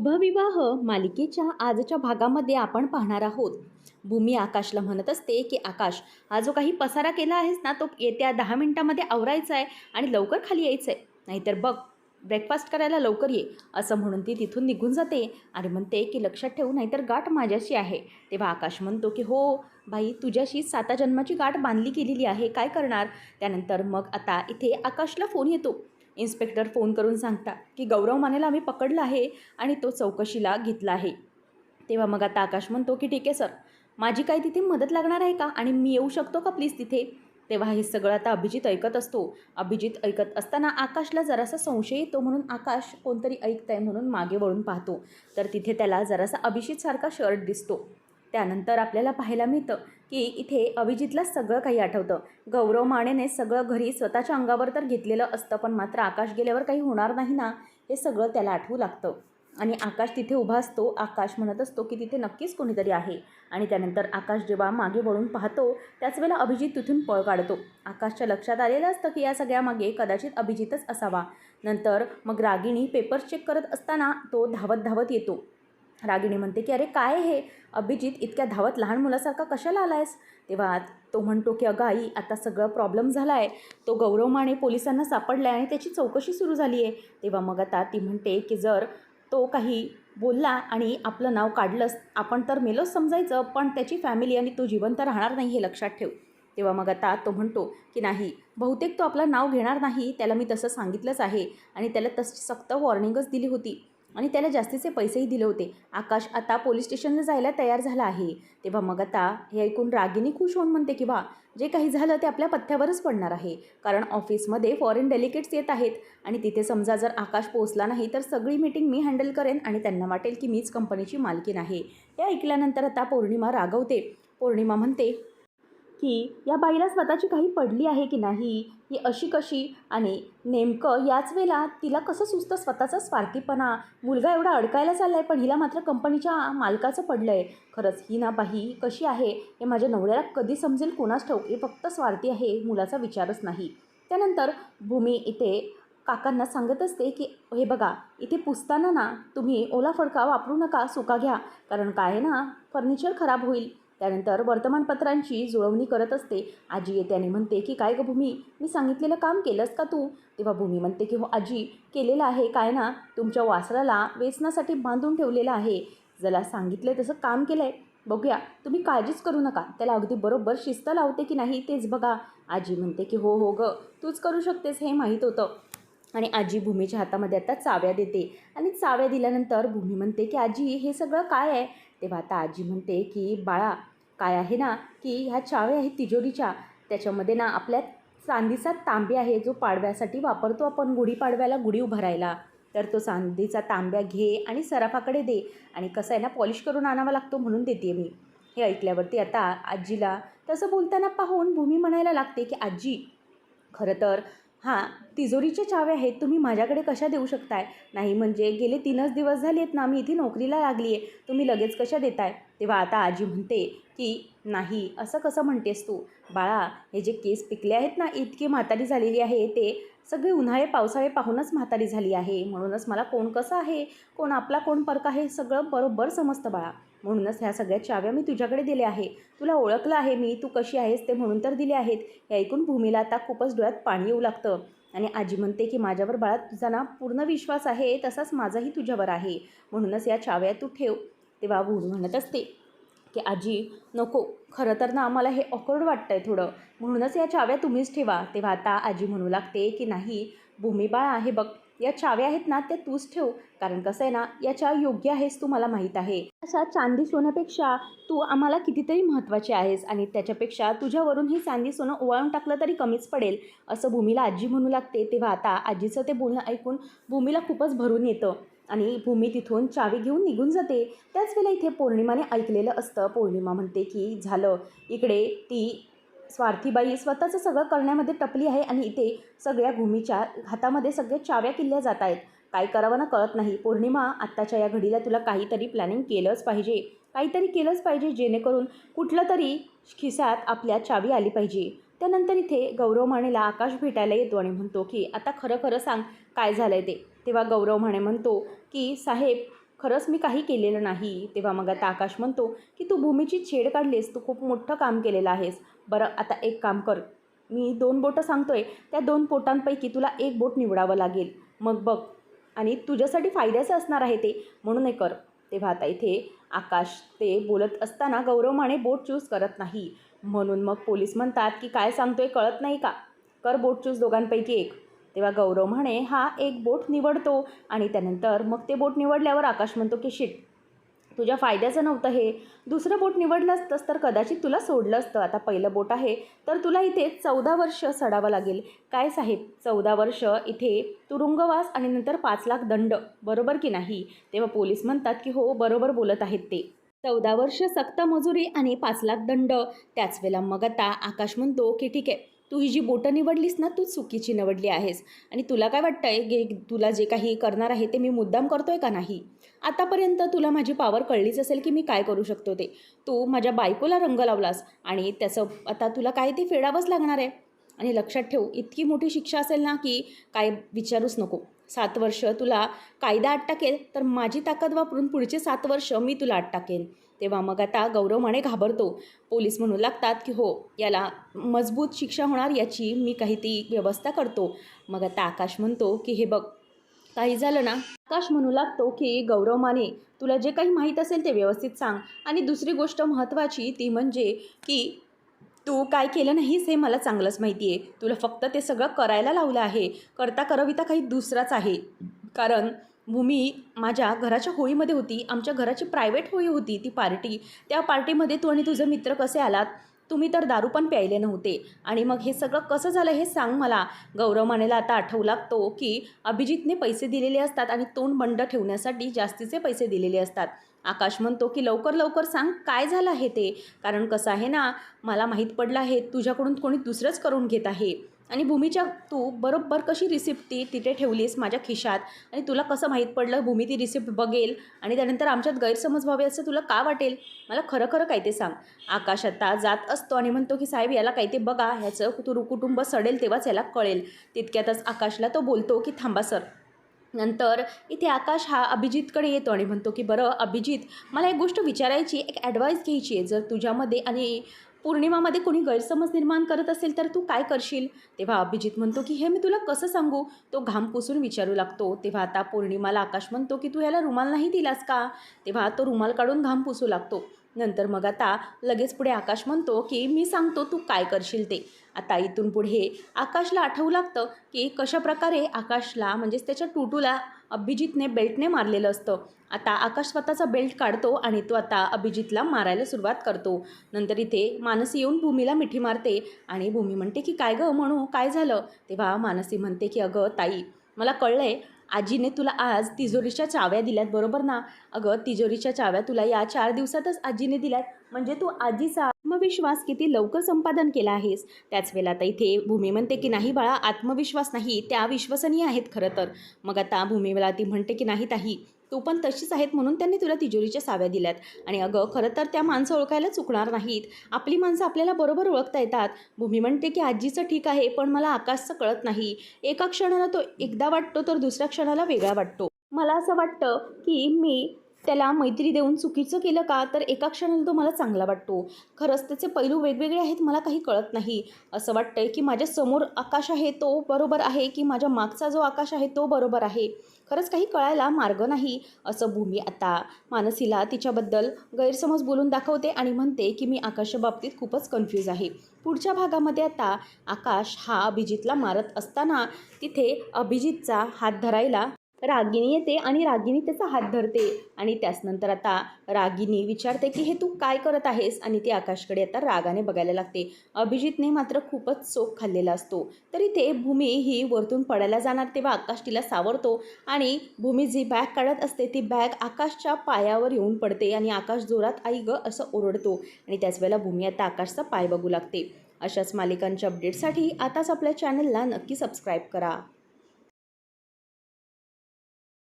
शुभविवाह मालिकेच्या आजच्या भागामध्ये आपण पाहणार आहोत. भूमी आकाशला म्हणत असते की आकाश हा जो काही पसारा केला आहेस ना तो येत्या दहा मिनिटामध्ये आवरायचा आहे आणि लवकर खाली यायचं आहे नाहीतर बघ ब्रेकफास्ट करायला लवकर ये असं म्हणून ती तिथून निघून जाते. आणि म्हणते की लक्षात ठेवू नाहीतर गाठ माझ्याशी आहे. तेव्हा आकाश म्हणतो की हो बाई तुझ्याशी साता जन्माची गाठ बांधली गेलेली आहे. काय करणार? त्यानंतर मग आता इथे आकाशला फोन येतो. इन्स्पेक्टर फोन करून सांगता की गौरव मानेला आम्ही पकडलं आहे आणि तो चौकशीला घेतला आहे. तेव्हा मग आता आकाश म्हणतो की ठीक आहे सर. माझी काय तिथे मदत लागणार आहे का? आणि मी येऊ शकतो का प्लीज तिथे? तेव्हा हे सगळं आता अभिजित ऐकत असतो. अभिजित ऐकत असताना आकाशला जरासा संशय येतो म्हणून आकाश कोणतरी ऐकत आहे म्हणून मागे वळून पाहतो. तर तिथे त्याला जरासा अभिजितसारखा शर्ट दिसतो. त्यानंतर आपल्याला पाहायला मिळतं की इथे अभिजितला सगळं काही आठवतं. गौरव मानेने सगळं घरी स्वतःच्या अंगावर तर घेतलेलं असतं पण मात्र आकाश गेल्यावर काही होणार नाही ना हे सगळं त्याला आठवू लागतं. आणि आकाश तिथे उभा असतो आकाश म्हणत असतो की तिथे नक्कीच कोणीतरी आहे. आणि त्यानंतर आकाश जेव्हा मागे वळून पाहतो त्याच वेळेला अभिजित तिथून पळ काढतो. आकाशच्या लक्षात आलेलं असतं की या सगळ्यामागे कदाचित अभिजितच असावा. नंतर मग रागिणी पेपर्स चेक करत असताना तो धावत धावत येतो. रागिणी म्हणते की अरे काय हे? अभिजित इतक्या धावत लहान मुलासारखा कशाला आला आहेस तेव्हा तो म्हणतो की अगं आई आता सगळं प्रॉब्लेम झाला आहे तो गौरव माने पोलिसांना सापडला आहे आणि त्याची चौकशी सुरू झाली आहे तेव्हा मग आता ती म्हणते की जर तो काही बोलला आणि आपलं नाव काढलंस आपण तर मेलोच समजायचं पण त्याची फॅमिली आणि तो जिवंत राहणार नाही हे लक्षात ठेव. तेव्हा मग आता तो म्हणतो की नाही बहुतेक तो आपलं नाव घेणार नाही त्याला मी तसं सांगितलंच आहे. आणि त्याला तशी सक्त वॉर्निंगच दिली होती. आणि त्याला जास्तीचे पैसेही दिले होते. आकाश आता पोलीस स्टेशनला जायला तयार झाला आहे. तेव्हा मग आता हे ऐकून रागिनी खुश होऊन म्हणते की वा जे काही झालं ते आपल्या पथ्यावरच पडणार आहे. कारण ऑफिसमध्ये फॉरेन डेलिकेट्स येत आहेत. आणि तिथे समजा जर आकाश पोचला नाही तर सगळी मीटिंग मी हँडल करेन आणि त्यांना वाटेल की मीच कंपनीची मालकीन आहे. हे ऐकल्यानंतर आता पौर्णिमा रागवते. पौर्णिमा म्हणते की या बाईला स्वतःची काही पडली आहे की नाही ही अशी कशी? आणि नेमकं याच वेळेला तिला कसं सुचतं स्वतःचा स्वार्थीपणा? मुलगा एवढा अडकायला चालला आहे पण हिला मात्र कंपनीच्या मालकाचं पडलं आहे खरंच ही ना बाई कशी आहे हे माझ्या नवऱ्याला कधी समजेल कोणाच ठाऊक? हे फक्त स्वार्थी आहे मुलाचा विचारच नाही. त्यानंतर भूमी इथे काकांना सांगत असते की हे बघा इथे पुसताना ना तुम्ही ओला फडका वापरू नका सुका घ्या. कारण काय ना फर्निचर खराब होईल. त्यानंतर वर्तमानपत्रांची जुळवणी करत असते. आजी येते आणि म्हणते की काय गं भूमी? मी सांगितलेलं काम केलंस का तू? तेव्हा भूमी म्हणते की हो आजी केलेलं आहे. काय ना? तुमच्या वासराला वेचनासाठी बांधून ठेवलेलं आहे. ज्याला सांगितलं तसं काम केलं आहे बघूया तुम्ही काळजीच करू नका. त्याला अगदी बरोबर शिस्त लावते की नाही तेच बघा. आजी म्हणते की हो हो गं. तूच करू शकतेस हे माहीत होतं. आणि आजी भूमीच्या हातामध्ये आता चाव्या देते. आणि चाव्या दिल्यानंतर भूमी म्हणते की आजी हे सगळं काय आहे? तेव्हा आता आजी म्हणते की बाळा काय आहे ना की ह्या चाव्या आहेत तिजोरीच्या. त्याच्यामध्ये ना आपल्या चांदीचा तांबे आहे जो पाडव्यासाठी वापरतो आपण गुढीपाडव्याला गुढी उभारायला. तर तो चांदीचा तांब्या घे आणि सराफाकडे दे. आणि कसं आहे ना पॉलिश करून आणावा लागतो म्हणून देते मी. हे ऐकल्यावरती आता आजीला तसं बोलताना पाहून भूमी म्हणायला लागते की आजी खरं तर हां तिजोरीचे चावे आहेत तुम्ही माझ्याकडे कशा देऊ शकताय? नाही म्हणजे गेले तीनच दिवस झाले आहेत ना मी इथे नोकरीला लागली आहे तुम्ही लगेच कशा देताय? तेव्हा आता आजी म्हणते की नाही असं कसं म्हणतेस तू? बाळा हे जे केस पिकले आहेत ना इतकी म्हातारी झालेली आहे ते सगळे उन्हाळे पावसाळे पाहूनच म्हातारी झाली आहे म्हणूनच मला कोण कसं आहे? कोण आपला कोण परक आहे? सगळं बरोबर समजतं बाळा. म्हणूनच ह्या सगळ्या चाव्या मी तुझ्याकडे दिल्या आहे. तुला ओळखलं आहे मी तू कशी आहेस ते म्हणून तर दिले आहेत. हे ऐकून भूमीला आता खूपच डोळ्यात पाणी येऊ लागतं. आणि आजी म्हणते की माझ्यावर बाळा तुझा ना पूर्ण विश्वास आहे तसाच माझाही तुझ्यावर आहे. म्हणूनच या चाव्या तू ठेव. तेव्हा भूमी म्हणत असते की आजी नको. खरं तर ना आम्हाला हे ऑकवर्ड वाटतं आहे थोडं. म्हणूनच या चाव्या तुम्हीच ठेवा. तेव्हा आता आजी म्हणू लागते की नाही. भूमी बाळ आहे बघ. या चाव्या आहेत ना त्या तूच ठेव. कारण कसं आहे ना याच्या योग्य आहेस तू मला माहीत आहे. अशा चांदी सोन्यापेक्षा तू आम्हाला कितीतरी महत्त्वाची आहेस आणि त्याच्यापेक्षा तुझ्यावरून ही चांदी सोनं ओवाळून टाकलं तरी कमीच पडेल असं भूमीला आजी म्हणू लागते. तेव्हा आता आजीचं ते बोलणं ऐकून भूमीला खूपच भरून येतं आणि भूमी तिथून चावी घेऊन निघून जाते. त्याच वेळेला इथे पौर्णिमाने ऐकलेलं असतं. पौर्णिमा म्हणते की झालं. इकडे ती स्वार्थीबाई स्वतःचं सगळं करण्यामध्ये टपली आहे आणि इथे सगळ्या भूमीच्या हातामध्ये सगळ्या चाव्या किल्ल्या जात आहेत. काय करावं ना कळत नाही. पौर्णिमा आत्ताच्या या घडीला तुला काहीतरी प्लॅनिंग केलंच पाहिजे. काहीतरी केलंच पाहिजे जेणेकरून कुठलं तरी खिसात आपल्या चावी आली पाहिजे. त्यानंतर इथे गौरव मानेला आकाश भेटायला येतो आणि म्हणतो की आता खरं खरं सांग काय झालं आहे ते? तेव्हा गौरव माने म्हणतो की साहेब खरंच मी काही केलेलं नाही. तेव्हा मग आता आकाश म्हणतो की तू भूमीची छेड काढलीस. तू खूप मोठं काम केलेलं आहेस. बरं आता एक काम कर. मी दोन बोटं सांगतोय. त्या दोन बोटांपैकी तुला एक बोट निवडावं लागेल. मग बघ. आणि तुझ्यासाठी फायद्याचं असणार आहे ते. म्हणून हे कर. तेव्हा आता इथे आकाश ते बोलत असताना गौरव माने बोट चूज करत नाही. म्हणून मग पोलीस म्हणतात की काय सांगतोय कळत नाही का? कर बोट चूज दोघांपैकी एक. तेव्हा गौरव म्हणे हा एक बोट निवडतो. आणि त्यानंतर मग ते बोट निवडल्यावर आकाश म्हणतो की शिट तुझ्या फायद्याचं नव्हतं हे. दुसरं बोट निवडलं असतंस तर कदाचित तुला सोडलं असतं. आता पहिलं बोट आहे तर तुला इथे चौदा वर्ष सडावं लागेल. काय साहेब चौदा वर्ष इथे तुरुंगवास आणि नंतर पाच लाख दंड. बरोबर की नाही? तेव्हा पोलीस म्हणतात की हो बरोबर बोलत आहेत ते. चौदा वर्ष सक्त मजुरी आणि पाच लाख दंड. त्याच वेळेला मग आता आकाश म्हणतो की ठीक आहे तू ही जी बोटं निवडलीस ना तू चुकीची निवडली आहेस. आणि तुला काय वाटतंय की तुला जे काही करणार आहे ते मी मुद्दाम करतोय का नाही? आतापर्यंत तुला माझी पावर कळलीच असेल की मी काय करू शकतो ते. तू माझ्या बायकोला रंग लावलास आणि त्याचं आता तुला काय ते फेडावंच लागणार आहे. आणि लक्षात ठेव इतकी मोठी शिक्षा असेल ना की काय विचारूच नको. सात वर्ष तुला कायदा आत टाकेल तर माझी ताकद वापरून पुढचे सात वर्ष मी तुला आत टाकेन तेव्हा मग आता गौरव माने घाबरतो. पोलीस म्हणू लागतात की हो याला मजबूत शिक्षा होणार याची मी काही ती व्यवस्था करतो. मग आता आकाश म्हणतो की हे बघ काही झालं ना? आकाश म्हणू लागतो की गौरव माने तुला जे काही माहीत असेल ते व्यवस्थित सांग. आणि दुसरी गोष्ट महत्त्वाची ती म्हणजे की तू काय केलं नाहीस हे मला चांगलंच माहिती आहे तुला फक्त ते सगळं करायला लावलं आहे. करता करविता काही दुसराच आहे. कारण भूमी माझ्या घराच्या होळीमध्ये होती आमच्या घराची प्रायव्हेट होळी होती ती पार्टी त्या पार्टीमध्ये तू आणि तुझे मित्र कसे आलात? तुम्ही तर दारू पण प्यायले नव्हते. आणि मग हे सगळं कसं झालं हे सांग मला. गौरव मानेला आता आठवू लागतो की अभिजितने पैसे दिलेले असतात आणि तोंड बंड ठेवण्यासाठी जास्तीचे पैसे दिलेले असतात. आकाश म्हणतो की लवकर लवकर सांग काय झालं आहे ते? कारण कसं आहे ना मला माहीत पडलं आहे तुझ्याकडून कोणी दुसरंच करून घेत आहे. आणि भूमीच्या तू बरोबर कशी रिसिप्ट ती तिथे ठेवलीस माझ्या खिशात? आणि तुला कसं माहीत पडलं? भूमी ती रिसिप्ट बघेल आणि त्यानंतर आमच्यात गैरसमज व्हावे असं तुला का वाटेल? मला खरं खरं काय ते सांग. आकाश आता जात असतो आणि म्हणतो की साहेब याला काय ते बघा. ह्याचं तू कुटुंब सडेल तेव्हाच याला कळेल. तितक्यातच आकाशला तो बोलतो की थांबा सर. नंतर इथे आकाश हा अभिजितकडे येतो आणि म्हणतो की बरं अभिजित मला एक गोष्ट विचारायची एक ॲडवाईस घ्यायची आहे. जर तुझ्यामध्ये आणि पौर्णिमामध्ये कोणी गैरसमज निर्माण करत असेल तर तू काय करशील? तेव्हा अभिजित म्हणतो की हे मी तुला कसं सांगू? तो घाम पुसून विचारू लागतो. तेव्हा आता पौर्णिमाला आकाश म्हणतो की तू ह्याला रुमाल नाही दिलास का? तेव्हा तो रुमाल काढून घाम पुसू लागतो. नंतर मग आता लगेच पुढे आकाश म्हणतो की मी सांगतो तू काय करशील ते. आता इथून पुढे आकाशला आठवू लागतं की कशाप्रकारे आकाशला म्हणजेच त्याच्या टुटूला अभिजितने बेल्टने मारलेलं असतं. आता आकाश स्वतःचा बेल्ट काढतो आणि तो आता अभिजितला मारायला सुरुवात करतो. नंतर इथे मानसी येऊन भूमीला मिठी मारते आणि भूमी म्हणते की काय गं म्हणू? काय झालं? तेव्हा मानसी म्हणते की अगं ताई मला कळलं आहे आजीने तुला आज तिजोरीच्या चाव्या दिल्यात बरोबर ना? अगं तिजोरीच्या चाव्या तुला या चार दिवसातच आजीने दिल्यात. म्हणजे तू आजीचा आत्मविश्वास किती लवकर संपादन केला आहेस? त्याच वेळेला आता इथे भूमी म्हणते की नाही बाळा आत्मविश्वास नाही त्या विश्वसनीय आहेत खरं तर. मग आता भूमीला ती म्हणते की नाही ताही तू पण तशीच आहेत म्हणून त्यांनी तुला तिजोरीच्या साव्या दिल्यात. आणि अगं खरं तर त्या माणसं ओळखायला चुकणार नाहीत. आपली माणसं आपल्याला बरोबर ओळखता येतात. भूमी म्हणते की आजीचं ठीक आहे पण मला आकाशचं कळत नाही. एका क्षणाला तो एकदा वाटतो तर दुसऱ्या क्षणाला वेगळा वाटतो. मला असं वाटतं की मी त्याला मैत्री देऊन चुकीचं केलं का? तर एका क्षणाला तो मला चांगला वाटतो. खरंच त्याचे पैलू वेगवेगळे आहेत मला काही कळत नाही. असं वाटतंय की माझ्यासमोर आकाश आहे तो बरोबर आहे की माझ्या मागचा जो आकाश आहे तो बरोबर आहे? खरंच काही कळायला मार्ग नाही असं भूमी आता. मानसीला तिच्याबद्दल गैरसमज बोलून दाखवते आणि म्हणते की मी आकाशच्या बाबतीत खूपच कन्फ्यूज आहे. पुढच्या भागामध्ये आता आकाश हा अभिजितला मारत असताना तिथे अभिजितचा हात धरायला रागिनी येते आणि रागिनी त्याचा हात धरते. आणि त्याचनंतर आता रागिनी विचारते की हे तू काय करत आहेस? आणि ती आकाशकडे आता रागाने बघायला लागते. अभिजितने मात्र खूपच चोख खाल्लेला असतो. तरी ते भूमी ही वरतून पडायला जाणार तेव्हा आकाश तिला सावरतो आणि भूमी जी बॅग काढत असते ती बॅग आकाशच्या पायावर येऊन पडते आणि आकाश जोरात आई ग असं ओरडतो. आणि त्याच वेळेला भूमी आता आकाशचा पाय बघू लागते. अशाच मालिकांच्या अपडेटसाठी आताच आपल्या चॅनलला नक्की सबस्क्राईब करा.